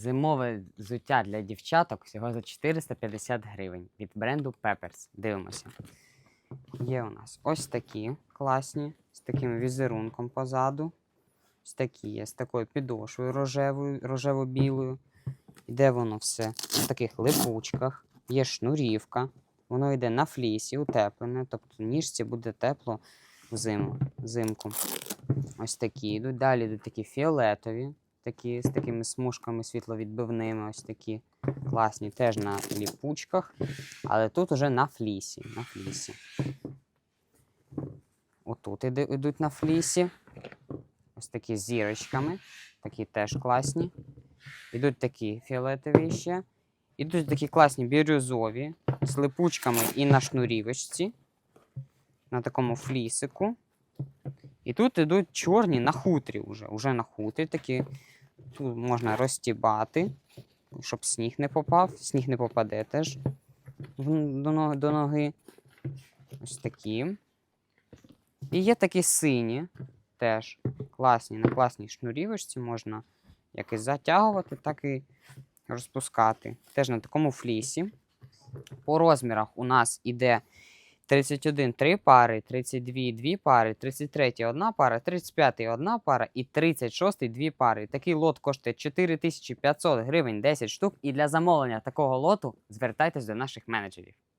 Зимове взуття для дівчаток всього за 450 гривень від бренду Peppers. Дивимося. Є у нас ось такі класні, з таким візерунком позаду. Ось такі є, з такою підошвою рожевою, рожево-білою. Іде воно все в таких липучках, є шнурівка. Воно йде на флісі, утеплене, тобто ніжці буде тепло взимку. Ось такі йдуть. Далі йдуть такі фіолетові, такі з такими смужками світловідбивними, ось такі класні, теж на ліпучках, але тут уже на флісі. На флісі. Отут йдуть на флісі. Ось такі з зірочками, такі теж класні. Ідуть такі фіолетові ще. Ідуть такі класні бірюзові з липучками і на шнурівочці, на такому флісику. І тут ідуть чорні на хутрі вже. Уже на хутрі такі. Тут можна розтібати, щоб сніг не попав. Сніг не попаде теж до ноги. Ось такі. І є такі сині, теж класні, на класній шнурівочці можна як і затягувати, так і розпускати. Теж на такому флісі. По розмірах у нас іде 31 3 пари, 32 2 пари, 33 1 пара, 35 1 пара і 36 2 пари. Такий лот коштує 4500 гривень 10 штук. І для замовлення такого лоту звертайтесь до наших менеджерів.